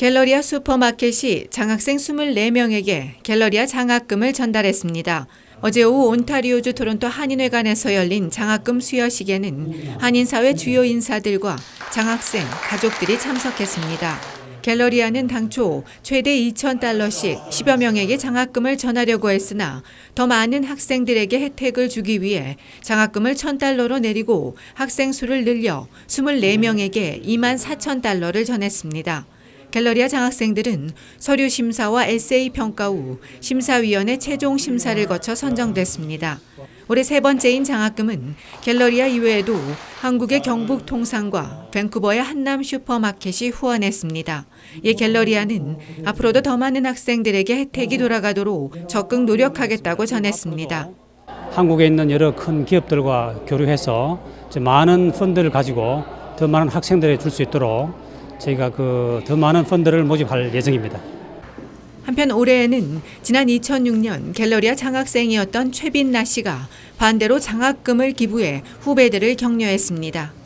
갤러리아 슈퍼마켓이 장학생 24명에게 갤러리아 장학금을 전달했습니다. 어제 오후 온타리오주 토론토 한인회관에서 열린 장학금 수여식에는 한인사회 주요 인사들과 장학생, 가족들이 참석했습니다. 갤러리아는 당초 최대 2,000달러씩 10여 명에게 장학금을 전하려고 했으나 더 많은 학생들에게 혜택을 주기 위해 장학금을 1,000달러로 내리고 학생 수를 늘려 24명에게 2만 4천 달러를 전했습니다. 갤러리아 장학생들은 서류 심사와 에세이 평가 후 심사위원회 최종 심사를 거쳐 선정됐습니다. 올해 세 번째인 장학금은 갤러리아 이외에도 한국의 경북 통상과 밴쿠버의 한남 슈퍼마켓이 후원했습니다. 이 갤러리아는 앞으로도 더 많은 학생들에게 혜택이 돌아가도록 적극 노력하겠다고 전했습니다. 한국에 있는 여러 큰 기업들과 교류해서 많은 펀드를 가지고 더 많은 학생들에 줄 수 있도록 저희가 그 더 많은 펀드를 모집할 예정입니다. 한편 올해에는 지난 2006년 갤러리아 장학생이었던 최빈나 씨가 반대로 장학금을 기부해 후배들을 격려했습니다.